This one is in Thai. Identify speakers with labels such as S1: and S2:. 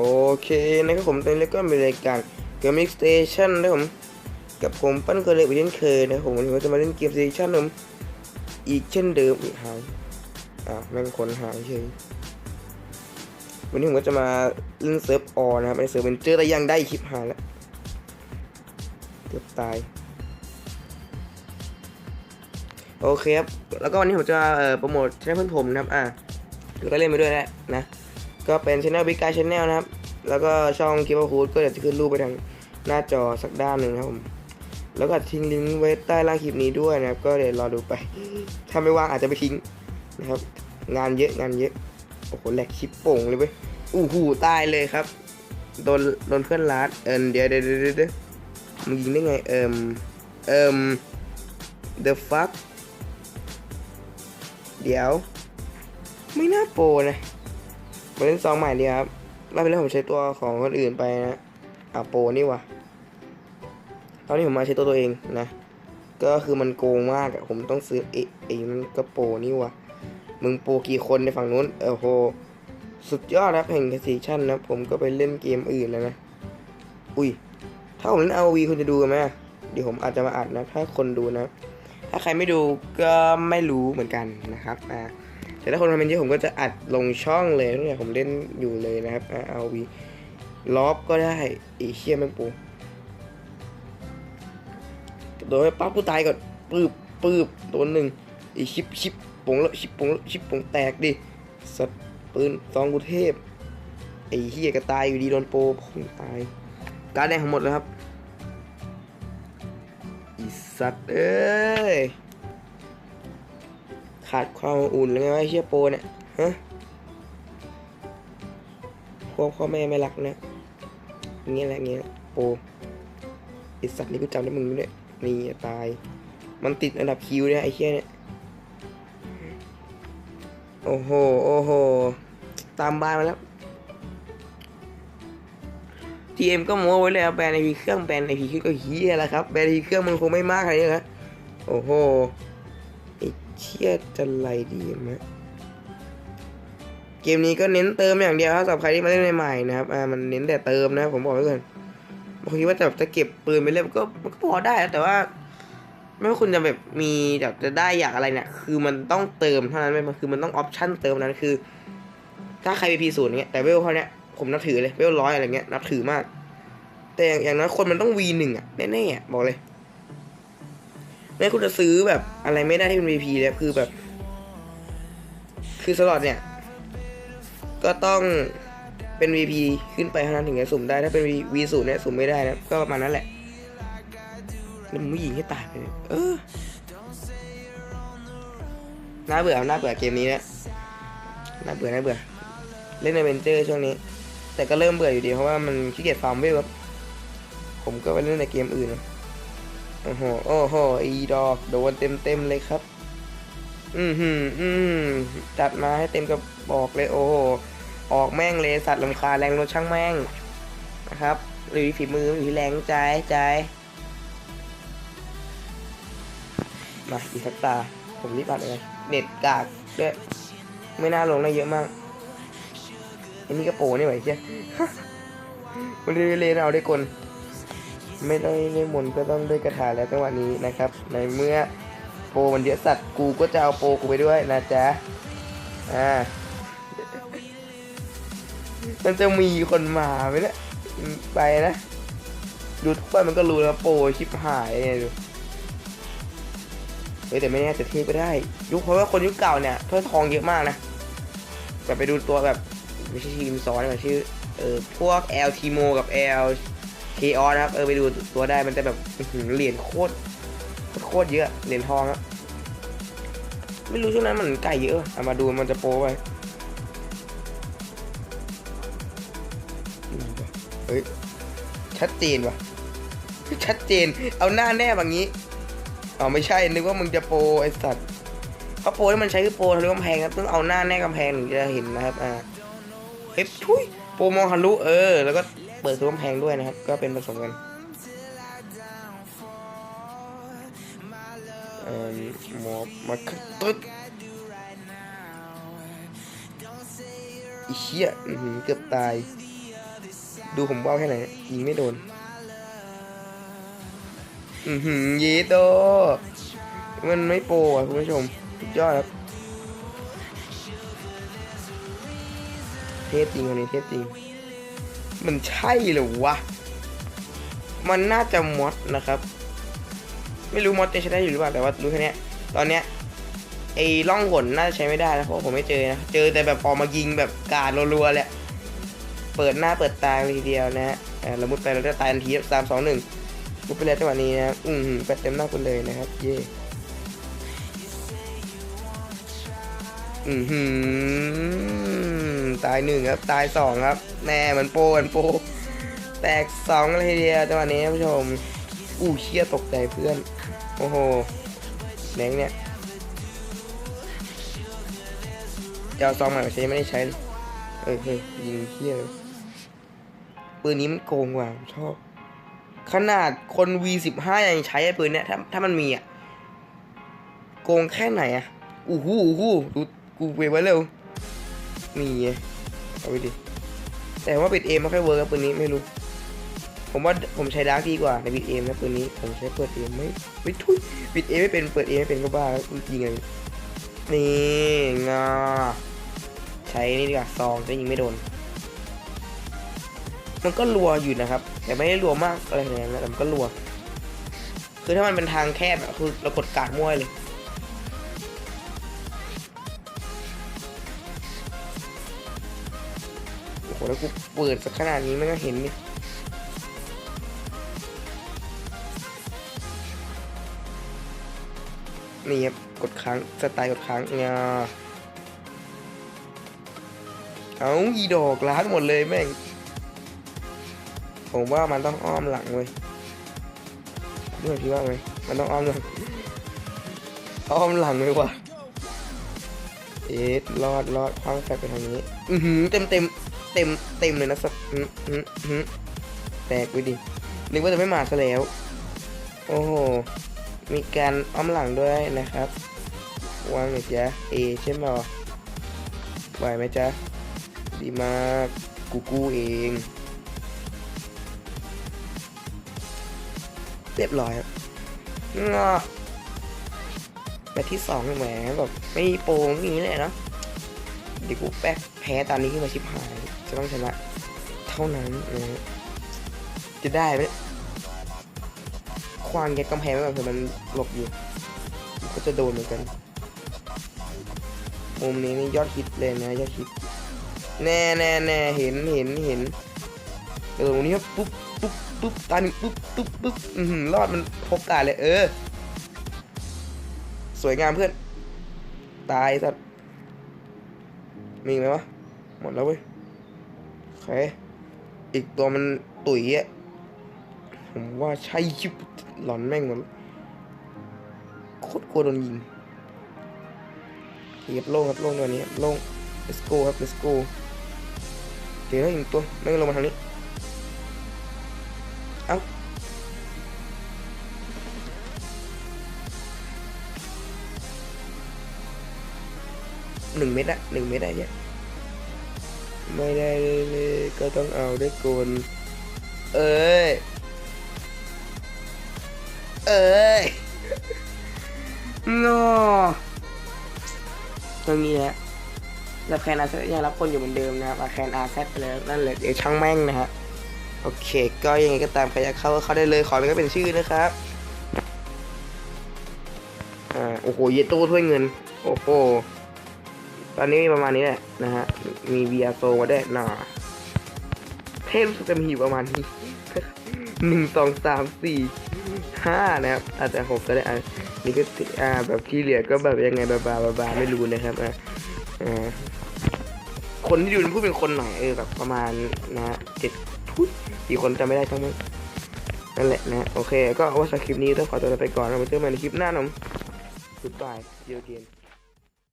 S1: โอเคนะครับผมตอนนี้ก็มีรายการเกม Mix Station นะครับผมกับผมปั้นเคยเลยอีกเช่นเคยนะผมวันนี้ผมจะมาเล่นเกม Station ผมอีกเช่นเดิมอีกหายอะแม่งคนหายเฉยวันนี้ผมก็จะมาเล่นเซิร์ฟออนะครับในเซิร์ฟเป็นเจอแต่ยังได้คลิปหายแล้วเกือบตายโอเคครับแล้วก็วันนี้ผมจะโปรโมทช่องเพื่อนผมนะครับอะแล้วก็เล่นไปด้วยแหละนะ ก็เป็นช anel บิ๊กไกช anel นะครับ แล้วก็ช่องคิปฮูดก็เดี๋ยวจะขึ้นรูปไปทางหน้าจอสักด้านหนึ่งนะครับผมแล้วก็ทิ้งลิงก์ไว้ใต้ล่างคลิปนี้ด้วยนะครับ ก็เดี๋ยวรอดูไป ถ้าไม่ว่างอาจจะไปทิ้งนะครับ งานเยอะงานเยอะโอ้โหแหลกชิปโป่งเลยเว้ยอู้หูตายเลยครับโดนโดนเพื่อนลัดเอินเดี๋ยวเดี๋ยวเดี๋ยวเดี๋ยวมึงยิงได้ไงเอิมเอิม the fuck เดี๋ยว ไม่น่าโปนะ มาเล่นซองใหม่ดีครับรอบที่แล้วผมใช้ตัวของคนอื่นไปนะอะโปรนี่วะตอนนี้ผมมาใช้ตัวตัวเองนะ ก็คือมันโกงมากอะผมต้องซื้อเอไอ้มันก็โปรนี่วะมึงโปรกี่คนในฝั่งนู้นเออโหสุดยอดครับแห่งซีชั่นนะผมก็ไปเล่นเกมอื่นแล้วนะ อุ้ย ถ้าผมเล่น ROV คุณจะดูกันไหมเดี๋ยวผมอาจจะมาอัดนะ ถ้าคนดูนะ ถ้าใครไม่ดูก็ไม่รู้เหมือนกันนะครับอ่า แต่ถ้าคนมาเป็นเยอะผมก็จะอัดลงช่องเลยตั้งแต่ผมเล่นอยู่เลยนะครับเอาวีล็อบก็ได้อีเชี่ยแม่งปูโดนปปั๊บผู้ตายก่อนปืบปืบโดนหนึ่งอีชิปชิปปงล้วชิปปงล้วชิปปงแตกดิสัตว์ปืนซองกุเทพไอ้เฮียก็ตายอยู่ดีโดนโปรพุ่งตาย การแดงของหมดแล้วครับอีสัตว์เอ้ย ขาดความอุ่นหรือไงวะไอเชียโปเนี่ยฮะพวกพ่อแม่ไม่รักนะอย่างเงี้ยแหละเงี้ยโปไอสัตว์นี่กูจำได้มึงด้วยนี่ตาย มันติดอันดับคิวเนี่ยไอ้เชี่ยเนี่ยโอ้โห โอ้โห ตามบ้านมาแล้วทีเอ็มก็โม้ไว้เลยแบรนด์ไอพีเครื่องแบรนด์ไอพีเครื่องก็เฮียแล้วครับ แบรนด์ไอพีเครื่องมันคงไม่มากอะไรนี้ครับ โอ้โห เชี่ยจะไรดีไหมเกมนี้ก็เน้นเติมอย่างเดียวครับสำหรับใครที่มาเล่นใหม่ๆนะครับอ่ามันเน้นแต่เติมนะครับผมบอกไว้ก่อนบางทีว่าจะจะเก็บปืนไปเล่นก็มันก็พอได้แต่ว่า ไม่ว่าคุณจะแบบมีแบบจะได้อยากอะไรเนี่ย คือมันต้องเติมเท่านั้นไม่มันคือมันต้องออปชั่นเติมนั้นคือ ถ้าใครไปพีศูนย์เงี้ยแต่เวลเขาเนี้ยผมนับถือเลยเวลร้อยอะไรเงี้ยนับถือมาก แต่อย่างอย่างน้อยคนมันต้อง V หนึ่งอะแน่ๆบอกเลย แม้คุณจะซื้อแบบอะไรไม่ได้ที่เป็น VP เลยคือแบบ คือสล็อตเนี่ย ก็ต้องเป็น VP ขึ้นไปเท่านั้นถึงจะสุ่มได้ ถ้าเป็น V ศูนย์เนี่ยสุ่มไม่ได้นะ ก็ประมาณนั้นแหละแล้วมึงไม่ยิงให้ตายไปเลยเออน่าเบื่อน่าเบื่อเกมนี้นี่ยน่าเบื่อน่าเบื่อ เล่นในเวนเจอร์ช่วงนี้ แต่ก็เริ่มเบื่ออยู่ดีเพราะว่ามันขี้เกียจฟาร์มเวลครับผมก็ไปเล่นในเกมอื่นนะ โอ้โหโอ้โหอีดอกโดนเต็มเต็มเลยครับ อืมหืมอืมจัดมาให้เต็มกระบอกเลย โอ้โหออกแม่งเลยสัตว์ลำคาแรงรถช่างแม่งนะครับหรือฝีมือหรือแรงใจใจมาอีกสักตา ผมรีบอัดเลยเน็ตกากด้วยไม่น่าลงได้เยอะมากอันนี้กระโปรงนี่ไหวเชียมันเรียนเอาได้กล ไม่ได้เล่นมนก็ต้องด้วยกระถาแล้วจังหวะนี้นะครับ ในเมื่อโปรมันเยอะสัตว์กูก็จะเอาโปรกูไปด้วยนะจ๊ะอ่ามันจะมีคนมาไหมเนี่ยไปนะ ดูทุกวันมันก็รู้แล้วโปรชิบหายเนี่ยดูเฮ้ยแต่ไม่แน่จะเทก็ได้ ยุคเพราะว่าคนยุคเก่าเนี่ยถ้วยทองเยอะมากนะแบบไปดูตัวแบบไม่ใช่ทีมซ้อนแบบชื่อเออพวก L t m o กับ L เคออนะครับ เออไปดูตัวได้มันจะแบบเหรียญโคตรโคตรเยอะ เหรียญทองอะไม่รู้ช่วงนั้นมันไก่เยอะเอามาดูมันจะโป้ไปเฮ้ย ชัดเจนวะชัดเจน เอาหน้าแนบอย่างนี้อ๋อไม่ใช่ นึกว่ามึงจะโปรไอสัตว์เขาโปรที่มันใช้คือโปรทะลุกำแพงครับ ต้องเอาหน้าแนบกำแพงถึงจะเห็นนะครับ อ่า เฮ้ยทุยโปรมองทะลุเออ แล้วก็ เปิดตัวกำแพงด้วยนะครับ ก็เป็นผสมกันเอ่อหมอบมาตึ๊ดอีเชี่ยอเกือบตาย ดูผมว่าวแค่ไหนยิงไม่โดน อือหือยีโต มันไม่โปรอะคุณผู้ชมสุดยอดครับ เทพจริงคนนี้เทพจริง มันใช่หรือวะ มันน่าจะมอดนะครับ ไม่รู้มอดจะใช้ได้อยู่หรือเปล่าแต่ว่ารู้แค่เนี้ยตอนเนี้ยไอ้ล่องหนน่าจะใช้ไม่ได้นะเพราะผมไม่เจอนะเจอแต่แบบออกมายิงแบบกาดรัวๆเลยอะเปิดหน้าเปิดตาเลยทีเดียวนะฮะเรามุดไปเราจะตายทันทีสามสองหนึ่งมุดไปแล้วจังหวะนี้นะอืมไปเต็มหน้าคุณเลยนะครับ เย่อือหือ ตายหนึ่งครับ ตายสองครับ แน่มันโปมันโป แตกสองเลยทีเดียวจังหวะนี้ท่านผู้ชม อู้เชี่ยตกใจเพื่อน โอ้โหแบงเนี่ยจะเอาซองใหม่มาใช้ไม่ได้ใช้เลยเออเฮ้ยยิงเชี่ยปืนนี้มันโกงกว่าชอบ ขนาดคน V15 ยังใช้ปืนเนี่ยถ้าถ้ามันมีอะ โกงแค่ไหนอะอู้หูอู้หูดูกูเวไว้เร็ว มีไงเอาไปดิ แต่ว่าปิดเอมไม่ค่อยเวิร์กครับปืนนี้ไม่รู้ ผมว่าผมใช้ดาร์กดีกว่าในปิดเอมนะปืนนี้ ผมใช้เปิดเอมไม่ไม่ทุยปิดเอมไม่เป็นเปิดเอมไม่เป็นก็บ้าแล้วยิงไงนี่งาใช้นี่ดีกว่าซองจะยิงไม่โดน มันก็รัวอยู่นะครับ แต่ไม่ได้รัวมากอะไรอย่างเงี้ยแต่มันก็รัว คือถ้ามันเป็นทางแคบอะคือเรากดกาดมั่วเลย หแล้วกูเปิดสักขนาดนี้มันก็เห็นนี่นี่ครับกดค้างสไตล์กดค้างเงาเอาอีดอกล้านหมดเลยแม่ง ผมว่ามันต้องอ้อมหลังเว้ยด้วยพี่ว่าไหมมันต้องอ้อมหลังอ้อมหลังเลยว่ะเอ๊ะรอดรอดคว้างแฟไปทางนี้ อือหือเต็มเต็ม ต็มเต็มเลยนะสักอือหืออื้อหือแตกไปดินึกว่าจะไม่มาซะแล้ว โอ้โห มีการอ้อมหลังด้วยนะครับวางหน่อยจ๊ะเอใช่ไหมไหวไหมจ๊ะ ดีมากกูกู้เองเรียบร้อยครับงอแบบที่สองแหมแบบไม่โปงอย่างนี้เลยเนาะเดี๋ยวกูแป๊กแพ้ตอนนี้ขึ้นมาชิบหาย จะต้องชนะเท่านั้นนะจะได้ไหมควางแกกำแพงไว้ก่อนเผื่อมันหลบอยู่ก็จะโดนเหมือนกันมุมนี้นี่ยอดฮิตเลยนะยอดฮิตแน่แน่แน่เห็นเห็นเห็นเออตรงนี้ปุ๊บปุ๊บปุ๊บตาหนึ่งปุ๊บปุ๊บปุ๊บอือหือรอดมันพกกาเลย เออ สวยงามเพื่อน ตายสัตว์มีไหมวะ หมดแล้วเว้ย เคอีกตัวมันตุ๋ยอะผมว่าใช่ชิบหลอนแม่งหมดโคตรกลัวโดนยิงเหยียบโล่งครับโล่งตัวนี้โล่ง let's go ครับ let's go เจอแล้วอีกตัวไม่งลงมาทางนี้เอ้าหนึ่งเม็ดอะหนึ่งเม็ดอะเนี่ย ไม่ได้เลยก็ต้องเอาได้วยกลเอ้ย เอ้ยงอตรงนี้แหละรับแคนอาร์เซยังรับคนอยู่เหมือนเดิมนะครับอาแคนอาร์เซไปแล้วนั่นแหละเดี๋ยวช่างแม่งนะฮะโอเค ก็ยังไงก็ตามใครอยากเข้าก็เข้าได้เลยขอเป็นก็เป็นชื่อนะครับอ่าโอ้โหเยโต้ถ้วยเงิน โอ้โห ตอนนี้มีประมาณนี้แหละนะฮะ มีเบียโซมาได้วยน่าเทพรู้สึกจะมีอยู่ประมาณนี้หนึ่งสองสามสี่ห้านะครับ อาจจะหกก็ได้อะนี่ก็อ่าแบบที่เหลือก็แบบยังไงบาบาบาบาไม่รู้นะครับอ่าคนที่ดูนพูดเป็นคนไหนเออแบบประมาณนะเจ็ดทุยกี่คนจำไม่ได้ทั้งหมดนั่นแหละนะ โอเค ก็ว่าสคริปต์นี้ต้องขอตัวลาไปก่อนเราไปเจอกันในคลิปหน้านะผม Goodbye. See you again.